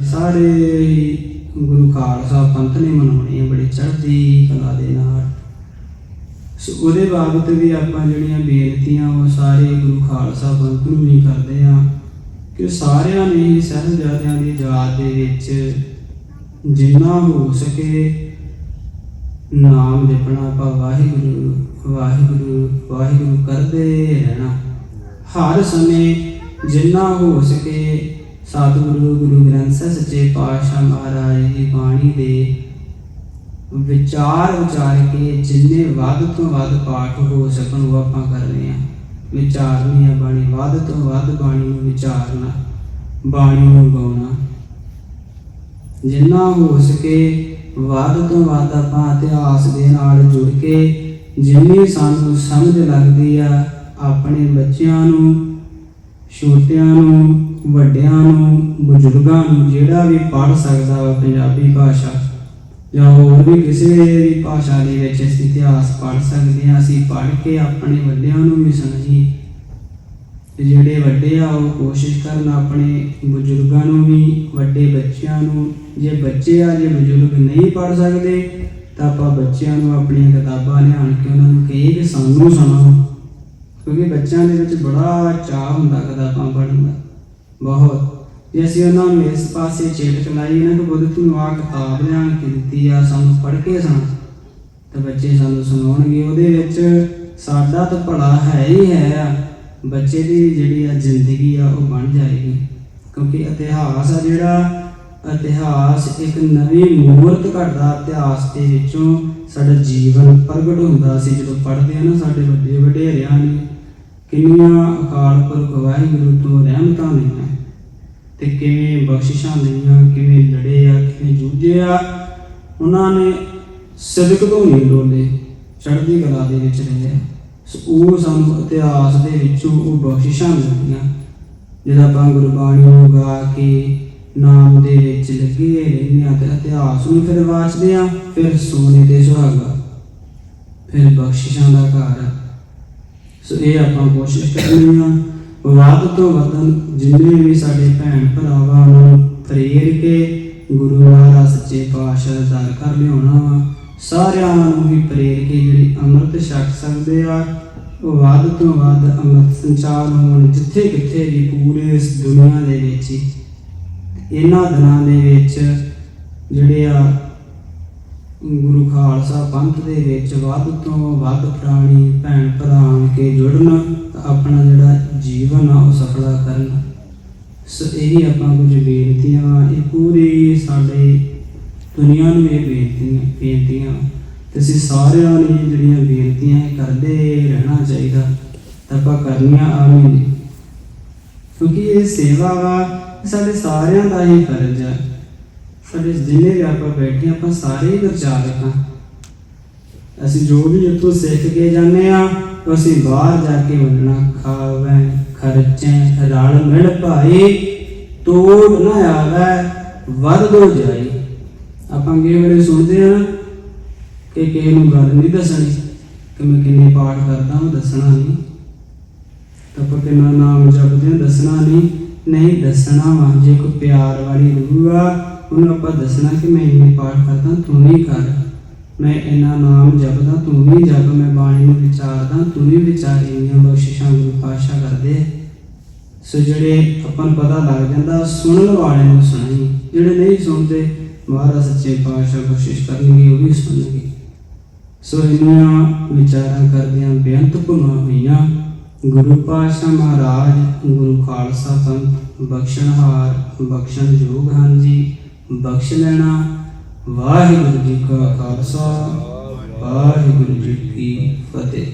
ਸਾਰੇ ਗੁਰੂ ਖਾਲਸਾ ਪੰਥ ਨੇ ਮਨਾਉਣੇ ਆ ਬੜੇ ਚੜ੍ਹਦੀ ਕਲਾ ਦੇ ਨਾਲ। ਸੋ ਉਹਦੇ ਬਾਬਤ ਵੀ ਆਪਾਂ ਜਿਹੜੀਆਂ ਬੇਨਤੀਆਂ ਉਹ ਸਾਰੇ ਗੁਰੂ ਖਾਲਸਾ ਪੰਥ ਨੂੰ ਵੀ ਕਰਦੇ ਆ ਕਿ ਸਾਰਿਆਂ ਨੇ ਹੀ ਸਾਹਿਬਜ਼ਾਦਿਆਂ ਦੀ ਯਾਦ ਦੇ ਵਿੱਚ ਜਿੰਨਾ ਹੋ ਸਕੇ ਨਾਮ ਜਪਣਾ ਆਪਾਂ ਵਾਹਿਗੁਰੂ ਵਾਹਿਗੁਰੂ ਵਾਹਿਗੁਰੂ ਕਰਦੇ ਰਹਿਣਾ। ਹਰ ਸਮੇਂ ਜਿੰਨਾ ਹੋ ਸਕੇ ਸਤਿਗੁਰੂ ਗੁਰੂ ਗ੍ਰੰਥ ਸਾਹਿਬ ਸੱਚੇ ਪਾਤਸ਼ਾਹ ਮਹਾਰਾਜ ਦੀ ਬਾਣੀ ਦੇ ਵਿਚਾਰ ਵਿਚਾਰ ਕੇ ਜਿੰਨੇ ਵੱਧ ਤੋਂ ਵੱਧ ਪਾਠ ਹੋ ਸਕਣ, ਉਹ ਆਪਾਂ ਕਰਨੇ ਆ। ਵਿਚਾਰਨੀ ਆ ਬਾਣੀ, ਵੱਧ ਤੋਂ ਵੱਧ ਬਾਣੀ ਨੂੰ ਵਿਚਾਰਨਾ, ਬਾਣੀ ਨੂੰ ਗਾਉਣਾ। ਜਿੰਨਾ ਹੋ ਸਕੇ ਵੱਧ ਤੋਂ ਵੱਧ ਆਪਾਂ ਇਤਿਹਾਸ ਦੇ ਨਾਲ ਜੁੜ ਕੇ ਜਿੰਨੀ ਸਾਨੂੰ ਸਮਝ ਲੱਗਦੀ ਆ, ਆਪਣੇ ਬੱਚਿਆਂ ਨੂੰ, ਛੋਟਿਆਂ ਨੂੰ ਵੱਡਿਆਂ ਨੂੰ, ਬਜ਼ੁਰਗਾਂ ਨੂੰ ਜਿਹੜਾ ਵੀ ਪੜ੍ਹ ਸਕਦਾ ਵਾ ਪੰਜਾਬੀ ਭਾਸ਼ਾ ਜਾਂ ਹੋਰ ਵੀ ਕਿਸੇ ਵੀ ਭਾਸ਼ਾ ਦੇ ਵਿੱਚ ਅਸੀਂ ਇਤਿਹਾਸ ਪੜ੍ਹ ਸਕਦੇ ਹਾਂ, ਅਸੀਂ ਪੜ੍ਹ ਕੇ ਆਪਣੇ ਵੱਡਿਆਂ ਨੂੰ ਵੀ ਸਮਝੀਏ ਤੇ ਜਿਹੜੇ ਵੱਡੇ ਆ ਉਹ ਕੋਸ਼ਿਸ਼ ਕਰਨ ਆਪਣੇ ਬਜ਼ੁਰਗਾਂ ਨੂੰ ਵੀ, ਵੱਡੇ ਬੱਚਿਆਂ ਨੂੰ, ਜੇ ਬੱਚੇ ਆ, ਜੇ ਬਜ਼ੁਰਗ ਨਹੀਂ ਪੜ੍ਹ ਸਕਦੇ ਤਾਂ ਆਪਾਂ ਬੱਚਿਆਂ ਨੂੰ ਆਪਣੀਆਂ ਕਿਤਾਬਾਂ ਲਿਆਣ ਕੇ ਉਹਨਾਂ ਨੂੰ ਕਹੀ ਕਿ ਸਾਨੂੰ ਸੁਣਾਓ, ਕਿਉਂਕਿ ਬੱਚਿਆਂ ਦੇ ਵਿੱਚ ਬੜਾ ਚਾਹ ਹੁੰਦਾ ਕਿਤਾਬਾਂ ਪੜ੍ਹਨ ਦਾ। ਬਹੁਤ। ਜੇ ਅਸੀਂ ਉਹਨਾਂ ਨੂੰ ਇਸ ਪਾਸੇ ਚੇਤਕ ਲਾਈ ਨਾ ਕਿ ਬੁੱਧ ਤੂੰ ਆਹ ਕਿਤਾਬ ਲਿਆਣ ਕੇ ਦਿੱਤੀ ਆ, ਸਾਨੂੰ ਪੜ੍ਹ ਕੇ ਸੁਣਾ। ਤਾਂ ਬੱਚੇ ਸਾਨੂੰ ਸੁਣਾਉਣਗੇ, ਉਹਦੇ ਵਿੱਚ ਸਾਡਾ ਤਾਂ ਭਲਾ ਹੈ ਹੀ ਹੈ ਆ। ਬੱਚੇ ਦੀ ਜਿਹੜੀ ਆ ਜ਼ਿੰਦਗੀ ਆ, ਉਹ ਬਣ ਜਾਏਗੀ। ਕਿਉਂਕਿ ਇਤਿਹਾਸ ਆ ਜਿਹੜਾ, ਇਤਿਹਾਸ ਇੱਕ ਨਵੀਂ ਮੂਰਤ ਘੜਦਾ ਇਤਿਹਾਸ ਦੇ ਵਿੱਚੋਂ ਸਾਡਾ ਜੀਵਨ ਪ੍ਰਗਟ ਹੁੰਦਾ ਸੀ। ਜਦੋਂ ਪੜ੍ਹਦੇ ਆ ਨਾ ਸਾਡੇ ਵੱਡੇ ਵਡੇਰਿਆਂ ਨੇ ਕਿੰਨੀਆਂ ਅਕਾਲ ਪੁਰਖ ਵਾਹਿਗੁਰੂ ਤੋਂ ਰਹਿਮਤਾਂ ਲਈਆਂ ਤੇ ਕਿਵੇਂ ਬਖਸ਼ਿਸ਼ਾਂ ਲਈਆਂ ਕਿਵੇਂ ਲੜੇ ਆ, ਕਿਵੇਂ ਜੂਝੇ ਆ? ਉਹਨਾਂ ਨੇ ਸਦਕ ਤੋਂ ਨਹੀਂ ਡੋਲੇ, ਚੜ੍ਹਦੀ ਕਲਾ ਦੇ ਵਿੱਚ ਰਹੇ ਸੋ ਉਹ ਸਾਨੂੰ ਇਤਿਹਾਸ ਦੇ ਵਿੱਚੋਂ ਉਹ ਬਖਸ਼ਿਸ਼ਾਂ ਮਿਲਦੀਆਂ ਜਦੋਂ ਆਪਾਂ ਗੁਰਬਾਣੀ ਨੂੰ ਗਾ ਕੇ ਨਾਮ ਦੇ ਵਿੱਚ ਲੱਗੇ ਰਹਿੰਦੇ ਆ ਤੇ ਇਤਿਹਾਸ ਨੂੰ ਫਿਰ ਵਾਚਦੇ ਆ, ਫਿਰ ਸੋਨੇ ਤੇ ਸੁਹਾਗਾ, ਫਿਰ ਬਖਸ਼ਿਸ਼ਾਂ ਦਾ ਘਰ ਆ। ਸੋ ਇਹ ਆਪਾਂ ਕੋਸ਼ਿਸ਼ ਕਰਨੀ ਆ। ਵੱਧ ਤੋਂ ਵੱਧ ਜਿੰਨੇ ਵੀ ਸਾਡੇ ਭੈਣ ਭਰਾਵਾਂ ਨੂੰ ਪ੍ਰੇਰ ਕੇ ਗੁਰੂ ਮਹਾਰਾਜ ਸੱਚੇ ਪਾਤਸ਼ਾਹ ਦਾ ਦਰ ਕਰ ਲਿਆਉਣਾ ਵਾ, ਸਾਰਿਆਂ ਨੂੰ ਵੀ ਪ੍ਰੇਰ ਕੇ ਜਿਹੜੀ ਅੰਮ੍ਰਿਤ ਛਕ ਸਕਦੇ ਆ ਉਹ ਵੱਧ ਤੋਂ ਵੱਧ ਅੰਮ੍ਰਿਤ ਸੰਚਾਰ ਹੋਣ ਜਿੱਥੇ ਕਿੱਥੇ ਵੀ ਪੂਰੇ ਇਸ ਦੁਨੀਆ ਦੇ ਵਿੱਚ ਇਹਨਾਂ ਦਿਨਾਂ ਦੇ ਵਿੱਚ ਜਿਹੜੇ ਆ ਗੁਰੂ ਖਾਲਸਾ ਪੰਥ ਦੇ ਵਿੱਚ ਵੱਧ ਤੋਂ ਵੱਧ ਪ੍ਰਾਣੀ ਭੈਣ ਭਰਾ ਆਣ ਕੇ ਜੁੜਨ ਆਪਣਾ ਜਿਹੜਾ ਜੀਵਨ ਆ ਉਹ ਸਫਲਾ ਕਰਨ। ਸੋ ਇਹੀ ਆਪਾਂ ਕੁਝ ਬੇਨਤੀਆਂ ਇਹ ਪੂਰੀ ਸਾਡੇ ਦੁਨੀਆ ਨੂੰ ਇਹ ਬੇਨਤੀਆਂ ਬੇਨਤੀਆਂ ਤੇ ਅਸੀਂ ਸਾਰਿਆਂ ਨੇ ਜਿਹੜੀਆਂ ਬੇਨਤੀਆਂ ਕਰਦੇ ਰਹਿਣਾ ਚਾਹੀਦਾ, ਤਾਂ ਆਪਾਂ ਕਰਨੀਆਂ ਆਵੇਂ ਕਿਉਂਕਿ ਇਹ ਸੇਵਾ ਵਾ ਸਾਡੇ ਸਾਰਿਆਂ ਦਾ ਹੀ ਫਰਜ਼ ਹੈ ਸਾਡੇ ਜਿੰਨੇ ਵੀ ਆਪਾਂ ਬੈਠੇ ਹਾਂ, ਆਪਾਂ ਸਾਰੇ ਹੀ ਹਾਂ। ਅਸੀਂ ਜੋ ਵੀ ਇੱਥੋਂ ਸਿੱਖ ਕੇ ਜਾਂਦੇ ਆ ਅਸੀਂ ਬਾਹਰ ਜਾ ਕੇ ਵੰਡਣਾ ਖਾਵੇ ਖਰਚੇ ਰਲ ਮਿਲ ਭਾਈ ਤੋੜ ਨਾ ਆਵੇ ਵੱਧ ਜਾਈ। ਆਪਾਂ ਕਈ ਵੇਲੇ ਸੁਣਦੇ ਆ ਕਿ ਕਿਸੇ ਨੂੰ ਗੱਲ ਨਹੀਂ ਦੱਸਣੀ ਕਿ ਮੈਂ ਕਿੰਨੇ ਪਾਠ ਕਰਦਾ ਉਹ ਦੱਸਣਾ ਨਹੀਂ। ਤਾਂ ਆਪਾਂ ਕਿੰਨਾ ਨਾਮ ਜਪਦੇ ਹਾਂ ਦੱਸਣਾ ਨਹੀਂ। ਨਹੀਂ ਦੱਸਣਾ ਵਾ ਜੇ ਕੋਈ ਪਿਆਰ ਵਾਲੀ ਰੂਹ ਆ ਉਹਨੂੰ ਆਪਾਂ ਦੱਸਣਾ ਕਿ ਮੈਂ ਇੰਨੇ ਪਾਠ ਕਰਦਾ, ਤੂੰ ਵੀ ਕਰ। ਮੈਂ ਇੰਨਾ ਨਾਮ ਜਪਦਾ, ਤੂੰ ਵੀ ਜਪ, ਮੈਂ ਬਾਣੀ ਨੂੰ ਵਿਚਾਰਦਾ, ਤੂੰ ਵੀ ਵਿਚਾਰ ਇੰਨੀਆਂ ਬਖਸ਼ਿਸ਼ਾਂ ਗੁਰੂ ਪਾਤਸ਼ਾਹ ਕਰਦੇ। ਸੋ ਜਿਹੜੇ ਆਪਾਂ ਨੂੰ ਪਤਾ ਲੱਗ ਜਾਂਦਾ ਸੁਣਨ ਵਾਲੇ ਨੂੰ ਸੁਣਾਈ ਜਿਹੜੇ ਨਹੀਂ ਸੁਣਦੇ, ਮਹਾਰਾਜ ਸੱਚੇ ਪਾਤਸ਼ਾਹ ਬਖਸ਼ਿਸ਼ ਕਰਨਗੇ, ਉਹ ਵੀ ਸੁਣਨਗੇ। ਸੋ ਇੰਨੀਆਂ ਵਿਚਾਰਾਂ ਕਰਦਿਆਂ ਬੇਅੰਤ ਭੁੱਲਾਂ ਹੋਈਆਂ। ਗੁਰੂ ਪਾਤਸ਼ਾਹ ਮਹਾਰਾਜ, ਗੁਰੂ ਖਾਲਸਾ ਪੰਥ, ਬਖਸ਼ਣਹਾਰ ਬਖਸ਼ਣ ਯੋਗ ਹਨ ਜੀ। ਬਖਸ਼ ਲੈਣਾ। ਵਾਹਿਗੁਰੂ ਜੀ ਕਾ ਖਾਲਸਾ ਵਾਹਿਗੁਰੂ ਜੀ ਕੀ ਫਤਿਹ।